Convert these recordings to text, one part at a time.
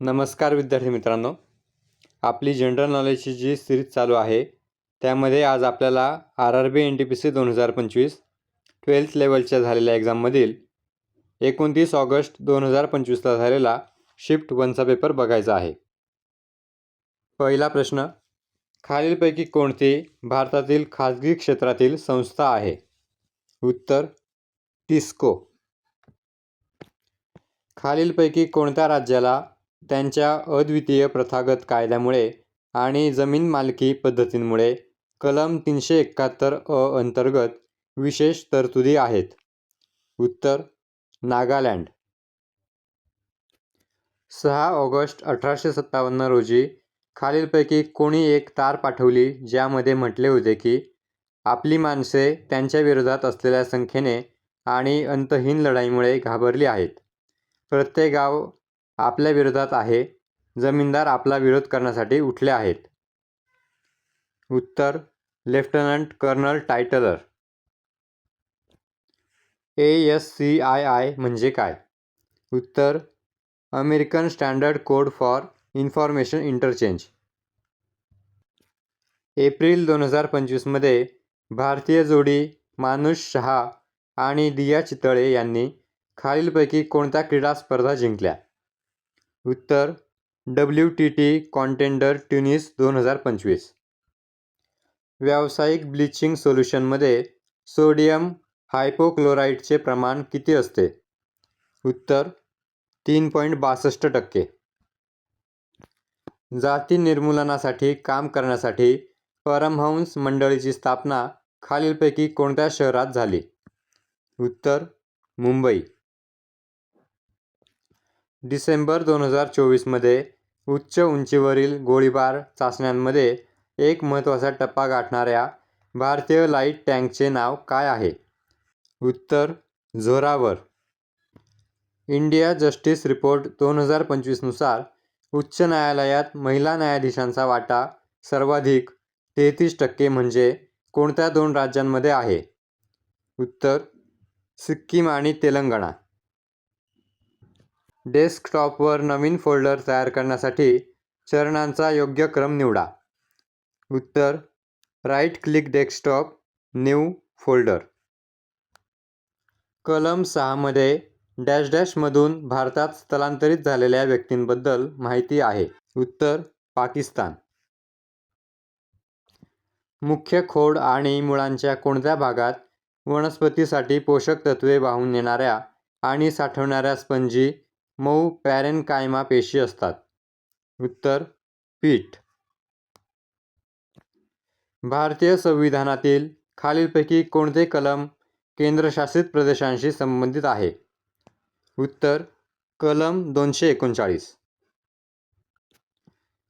नमस्कार विद्यार्थी मित्रांनो. आपली जनरल नॉलेजची जी सिरीज चालू आहे त्यामध्ये आज आपल्याला R R B N T P C दोन हजार पंचवीस ट्वेल्थ लेवलच्या झालेल्या एक्झाममधील एकोणतीस ऑगस्ट दोन हजार पंचवीसला झालेला शिफ्ट वनचा पेपर बघायचा आहे. पहिला प्रश्न खालीलपैकी कोणती भारतातील खाजगी क्षेत्रातील संस्था आहे? उत्तर टिस्को खालीलपैकी कोणत्या राज्याला त्यांच्या अद्वितीय प्रथागत कायद्यामुळे आणि जमीन मालकी पद्धतींमुळे कलम तीनशे एकाहत्तर अ अंतर्गत विशेष तरतुदी आहेत. उत्तर नागालँड. सहा ऑगस्ट अठराशे सत्तावन्न रोजी खालीलपैकी कोणी एक तार पाठवली ज्यामध्ये म्हटले होते की आपली माणसे त्यांच्या विरोधात असलेल्या संख्येने आणि अंतहीन लढाईमुळे घाबरली आहेत. प्रत्येक गाव आपल्या विरोधात आहे. जमीनदार आपला विरोध करण्यासाठी उठले आहेत. उत्तर lieutenant colonel Tytler A S C I I म्हणजे काय? उत्तर American standard code for information interchange. April दोन हजार पंचवीसमध्ये भारतीय जोडी मानुष शहा आणि दिया चितळे यांनी खालीलपैकी कोणत्या क्रीडा स्पर्धा जिंकल्या? उत्तर W T T contender Tunis दोन हजार पंचवीस. व्यावसायिक ब्लिचिंग सोल्युशनमध्ये सोडियम हायपोक्लोराईडचे प्रमाण किती असते? उत्तर तीन पॉईंट बासष्ट टक्के. जाती निर्मूलनासाठी काम करण्यासाठी परमहंस मंडळीची स्थापना खालीलपैकी कोणत्या शहरात झाली? उत्तर मुंबई. डिसेंबर दोन हजार चोवीसमध्ये उच्च उंचीवरील गोळीबार चाचण्यांमध्ये एक महत्त्वाचा टप्पा गाठणाऱ्या भारतीय लाइट टँकचे नाव काय आहे? उत्तर झोरावर इंडिया जस्टिस रिपोर्ट दोन हजार पंचवीसनुसार उच्च न्यायालयात महिला न्यायाधीशांचा वाटा सर्वाधिक तेहतीस टक्के म्हणजे कोणत्या दोन राज्यांमध्ये आहे? उत्तर सिक्कीम आणि तेलंगणा. डेस्कटॉपवर नवीन फोल्डर तयार करण्यासाठी चरणांचा योग्य क्रम निवडा. उत्तर right click desktop new folder कलम सहामध्ये डॅश डॅशमधून भारतात स्थलांतरित झालेल्या व्यक्तींबद्दल माहिती आहे. उत्तर पाकिस्तान. मुख्य खोड आणि मुळांच्या कोणत्या भागात वनस्पतीसाठी पोषक तत्वे वाहून नेणाऱ्या आणि साठवणाऱ्या स्पंजी मऊ पॅरेनकायमा पेशी असतात. उत्तर पीठ. भारतीय संविधानातील खालीलपैकी कोणते कलम केंद्रशासित प्रदेशांशी संबंधित आहे? उत्तर कलम दोनशे एकोणचाळीस.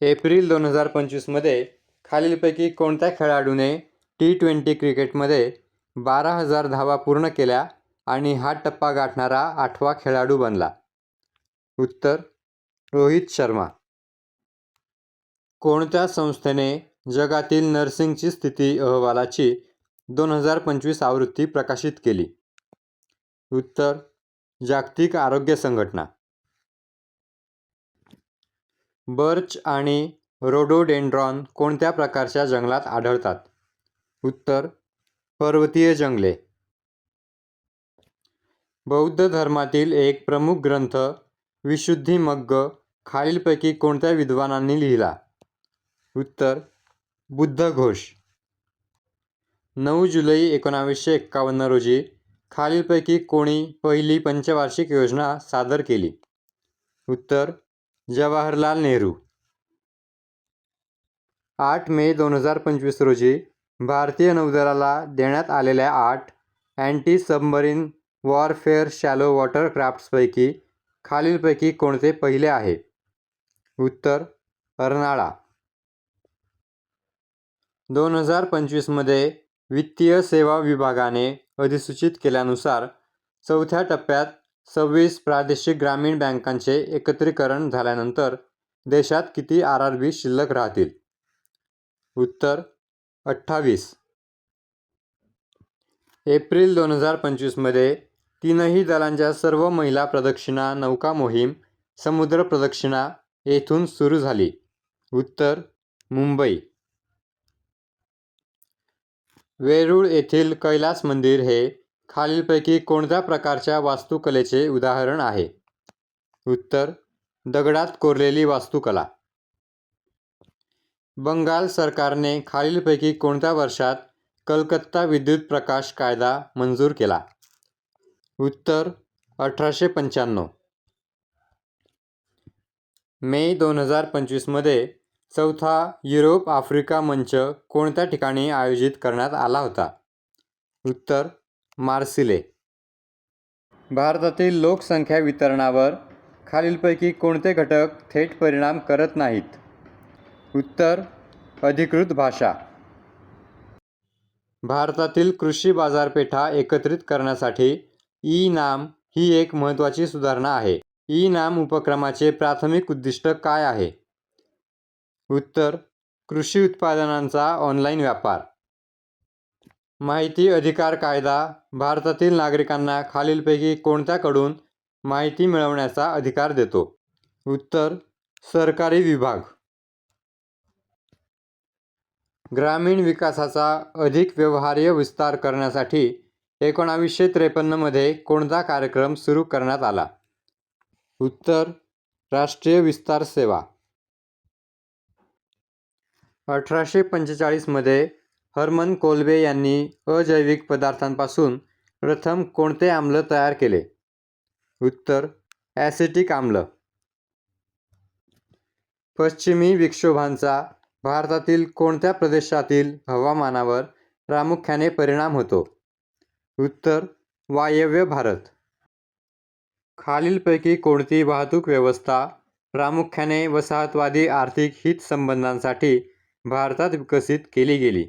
एप्रिल दोन हजार पंचवीसमध्ये खालीलपैकी कोणत्या खेळाडूने टी ट्वेंटी क्रिकेटमध्ये बारा हजार धावा पूर्ण केल्या आणि हा टप्पा गाठणारा आठवा खेळाडू बनला? उत्तर रोहित शर्मा. कोणत्या संस्थेने जगातील नर्सिंगची स्थिती अहवालाची दोन हजार पंचवीस आवृत्ती प्रकाशित केली? उत्तर जागतिक आरोग्य संघटना. बर्च आणि रोडोडेंड्रॉन कोणत्या प्रकारच्या जंगलात आढळतात? उत्तर पर्वतीय जंगले. बौद्ध धर्मातील एक प्रमुख ग्रंथ विशुद्धिमग्ग खालीलपैकी कोणत्या विद्वानांनी लिहिला? उत्तर बुद्धघोष नऊ जुलै एकोणावीसशे एक्कावन्न रोजी खालीलपैकी कोणी पहिली पंचवार्षिक योजना सादर केली? उत्तर जवाहरलाल नेहरू. आठ मे दोन हजार पंचवीस रोजी भारतीय नौदलाला देण्यात आलेल्या आठ अँटी सबमरीन वॉरफेअर शॅलो वॉटरक्राफ्ट्सपैकी खालीलपैकी कोणते पहिले आहे? उत्तर अर्नाळा. दोन हजार पंचवीसमध्ये वित्तीय सेवा विभागाने अधिसूचित केल्यानुसार चौथ्या टप्प्यात सव्वीस प्रादेशिक ग्रामीण बँकांचे एकत्रीकरण झाल्यानंतर देशात किती आर आर बी शिल्लक राहतील? उत्तर अठ्ठावीस. एप्रिल दोन हजार पंचवीसमध्ये तीनही दलांच्या सर्व महिला प्रदक्षिणा नौका मोहीम समुद्र प्रदक्षिणा येथून सुरू झाली. उत्तर मुंबई. वेरूळ येथील कैलास मंदिर हे खालीलपैकी कोणत्या प्रकारच्या वास्तुकलेचे उदाहरण आहे? उत्तर दगडात कोरलेली वास्तुकला. बंगाल सरकारने खालीलपैकी कोणत्या वर्षात कलकत्ता विद्युत प्रकाश कायदा मंजूर केला? उत्तर अठराशे पंच्याण्णव. मे दोन हजार पंचवीसमध्ये चौथा युरोप आफ्रिका मंच कोणत्या ठिकाणी आयोजित करण्यात आला होता? उत्तर मार्सिले. भारतातील लोकसंख्या वितरणावर खालीलपैकी कोणते घटक थेट परिणाम करत नाहीत? उत्तर अधिकृत भाषा. भारतातील कृषी बाजारपेठा एकत्रित करण्यासाठी ई नाम ही एक महत्त्वाची सुधारणा आहे. ई नाम उपक्रमाचे प्राथमिक उद्दिष्ट काय आहे? उत्तर कृषी उत्पादनांचा ऑनलाईन व्यापार. माहिती अधिकार कायदा भारतातील नागरिकांना खालीलपैकी कोणत्याकडून माहिती मिळवण्याचा अधिकार देतो? उत्तर सरकारी विभाग. ग्रामीण विकासाचा अधिक व्यवहार्य विस्तार करण्यासाठी एकोणावीसशे त्रेपन्नमध्ये कोणता कार्यक्रम सुरू करण्यात आला? उत्तर राष्ट्रीय विस्तार सेवा. अठराशे पंचेचाळीसमध्ये हर्मन कोल्बे यांनी अजैविक पदार्थांपासून प्रथम कोणते आम्ल तयार केले? उत्तर ॲसिटिक आम्ल. पश्चिमी विक्षोभांचा भारतातील कोणत्या प्रदेशातील हवामानावर प्रामुख्याने परिणाम होतो? उत्तर वायव्य भारत. खालीलपैकी कोणती वाहतूक व्यवस्था प्रामुख्याने वसाहतवादी आर्थिक हितसंबंधांसाठी भारतात विकसित केली गेली.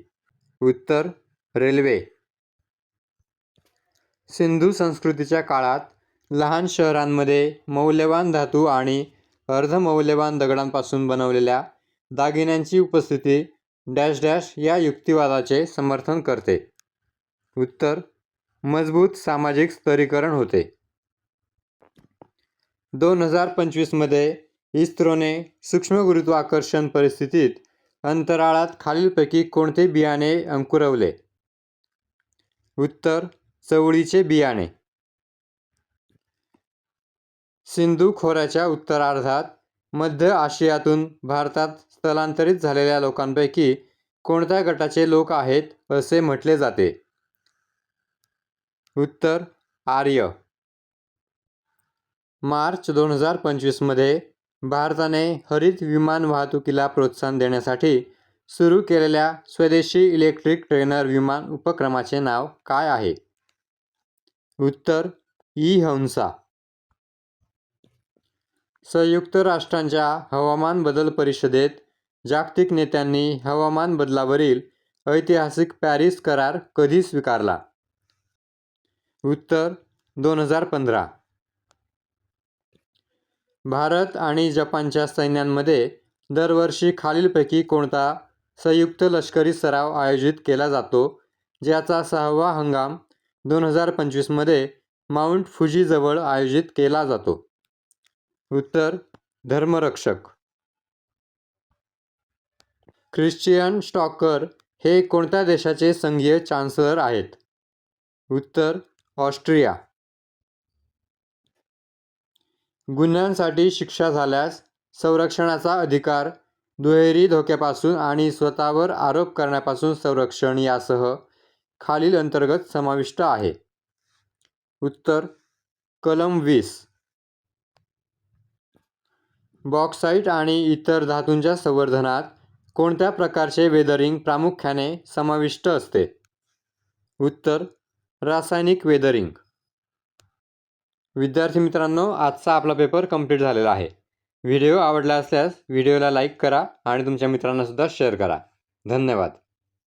उत्तर रेल्वे. सिंधू संस्कृतीच्या काळात लहान शहरांमध्ये मौल्यवान धातू आणि अर्धमौल्यवान दगडांपासून बनवलेल्या दागिन्यांची उपस्थिती डॅश डॅश या युक्तिवादाचे समर्थन करते. उत्तर मजबूत सामाजिक स्तरीकरण होते. दोन हजार पंचवीसमध्ये इस्रोने सूक्ष्म गुरुत्वाकर्षण परिस्थितीत अंतराळात खालीलपैकी कोणते बियाणे अंकुरवले? उत्तर चवळीचे बियाणे. सिंधू खोऱ्याच्या उत्तरार्धात मध्य आशियातून भारतात स्थलांतरित झालेल्या लोकांपैकी कोणत्या गटाचे लोक आहेत असे म्हटले जाते? उत्तर आर्य. मार्च दोन हजार पंचवीसमध्ये भारताने हरित विमान वाहतुकीला प्रोत्साहन देण्यासाठी सुरू केलेल्या स्वदेशी इलेक्ट्रिक ट्रेनर विमान उपक्रमाचे नाव काय आहे? उत्तर ई हंसा संयुक्त राष्ट्रांच्या हवामान बदल परिषदेत जागतिक नेत्यांनी हवामान बदलावरील ऐतिहासिक पॅरिस करार कधी स्वीकारला? उत्तर दोन हजार पंधरा. भारत आणि जपानच्या सैन्यांमध्ये दरवर्षी खालीलपैकी कोणता संयुक्त लष्करी सराव आयोजित केला जातो ज्याचा सहावा हंगाम दोन हजार पंचवीसमध्ये माउंट फुजीजवळ आयोजित केला जातो? उत्तर धर्मरक्षक. ख्रिश्चियन स्टॉकर हे कोणत्या देशाचे संघीय चान्सलर आहेत? उत्तर ऑस्ट्रिया. गुन्ह्यांसाठी शिक्षा झाल्यास संरक्षणाचा अधिकार दुहेरी धोक्यापासून आणि स्वतःवर आरोप करण्यापासून संरक्षण यासह खालील अंतर्गत समाविष्ट आहे. उत्तर कलम वीस. बॉक्साईट आणि इतर धातूंच्या संवर्धनात कोणत्या प्रकारचे वेदरिंग प्रामुख्याने समाविष्ट असते? उत्तर रासायनिक वेदरिंग विद्यार्थी मित्रांनो आजचा आपला पेपर कंप्लीट झालेला आहे. व्हिडिओ आवडला असल्यास व्हिडिओला लाईक करा आणि तुमच्या मित्रांनासुद्धा शेअर करा. धन्यवाद.